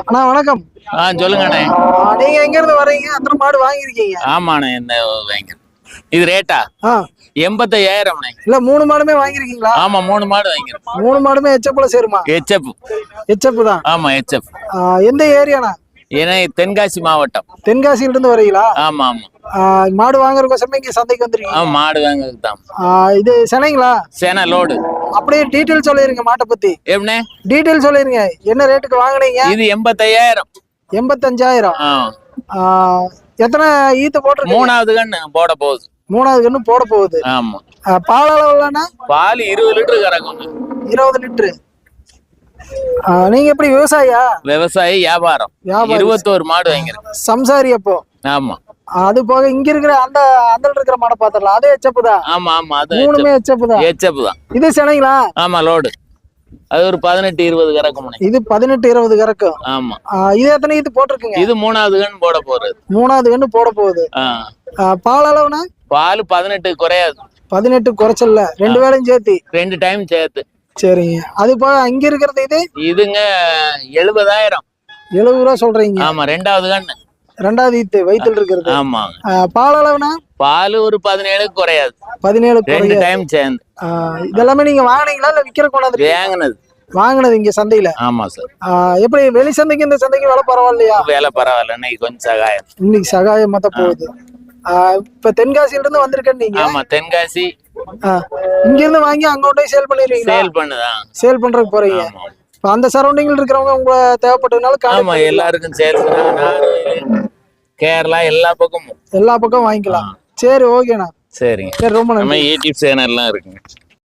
அண்ணா வணக்கம். ஆ சொல்லுங்கண்ணே. ஆ, நீங்க எங்க இருந்து வர்றீங்க? அத்தனை மாடு வாங்கியிருக்கீங்க? ஆமாண்ணே என்ன வாங்க இது ரேட்டா? ஆ. எண்பத்தையாயிரம்ண்ணே. இல்ல மூணு மாடுமே வாங்கியிருக்கீங்களா? ஆமா மூணு மாடு வாங்கிருக்கோம் மூணு மாடுமே எச்சப்புல சேருமா? ஹெச்எஃப் எச்சப்பு தான். ஆமா ஆ, எந்த ஏரியாண்ணா? ஏன்னா தென்காசி மாவட்டம். தென்காசியில இருந்து வரீங்களா ஆமா. ஆமா மாடு வாங்குறதுக்கோசமே இங்க சந்தைக்கு வந்திருக்கீங்க? ஆமா மாடு வாங்குறதுக்கு தான். இது சென்னைங்களா? சேனா லோடு. அப்படியே டீட்டெயில் சொல்லிருங்க மாட்டை பத்தி. எப்படிண்ணே டீட்டெயில் சொல்லிருங்க. என்ன ரேட்டுக்கு வாங்குனீங்க? இது எண்பத்தையாயிரம். எண்பத்தஞ்சாயிரம். எத்தனை ஈத்து போட்டிருக்கீங்க? மூணாவது கண்ணு போட போகுது. மூணாவது கண்ணு போட போகுது. ஆமா. பால் அளவுலன்னா பால் இருபது லிட்டர் கறக்கும். இருபது லிட்டரு. நீங்க எப்படி விவசாயியா? விவசாயி வியாபாரம். வியாபாரி. இருபத்தோரு மாடு வாங்கிருக்கோம் சம்சாரி அப்போ. ஆமா. அது போக இங்க இருக்கிற அந்த அந்த இருக்கிற மாடை பாத்திரலாம் அது எச்சப்பு தான் ஆமா ஆமா அது மூணுமே எச்சப்பு தான் ஹெச்எஃப் தான் இது சென்னைங்களா? ஆமா லோடு அது ஒரு பதினெட்டு இருபது கறக்கும்ண்ணே இது பதினெட்டு இருபது கறக்கும். ஆமா. இது எத்தனை இது போட்டிருக்குங்க? இது மூணாவது கண் போட போறது. மூணாவது கண்ணு போட போகுது. பால் அளவுனா? பால் பதினெட்டு குறையாது. பதினெட்டு குறைச்சல்ல. ரெண்டு வேளையும் சேர்த்து. ரெண்டு டைம் சேர்த்து. சரிங்க. அது போக அங்க இருக்கிறது இது? இதுங்க எழுபதாயிரம். எழுபது ரூபா சொல்றீங்க. ஆமா ரெண்டாவது கண்ணு ரெண்டாவது ஈத்து வயித்துல இருக்கிறது. ஆமாங்க. ஆ, பால் அளவுனா? பால் ஒரு பதினேழு குறையாது. பதினேழு ரெண்டு டைம் சேர்ந்து. இதெல்லாமே நீங்க வாங்குனீங்களா இல்ல விக்கிற கொண்டாந்து வேங்கினது. வாங்குனது இங்க சந்தையில? ஆமா சார் எப்படி வெளி சந்தைக்கு இந்த சந்தைக்கு விலை பரவாயில்லையா? வேலை பரவாயில்ல. இன்னைக்கு கொஞ்சம் சகாயம். இன்னைக்கு சகாயமா தான் போகுது. இப்ப தென்காசியில இருந்து வந்திருக்கேன் நீங்க? ஆமா தென்காசி. இங்க இருந்து வாங்கி அங்க கொண்டு சேல் பண்ணிடுவீங்களா? சேல் பண்ணுதான். சேல் பண்றதுக்கு போறீங்க. ஆமா. இப்ப அந்த சரௌண்டிங்ல இருக்கிறவங்க உங்க தேவைப்பட்டதுனால ஆமா எல்லாருக்கும் சேல் கேரளா எல்லா பக்கமும். எல்லா பக்கம் வாங்கிக்கலாம். சரி ஓகேண்ணா. சரிங்க. சரி ரொம்ப நம்ம யூடியூப் சேனல்லாம் இருக்குங்க.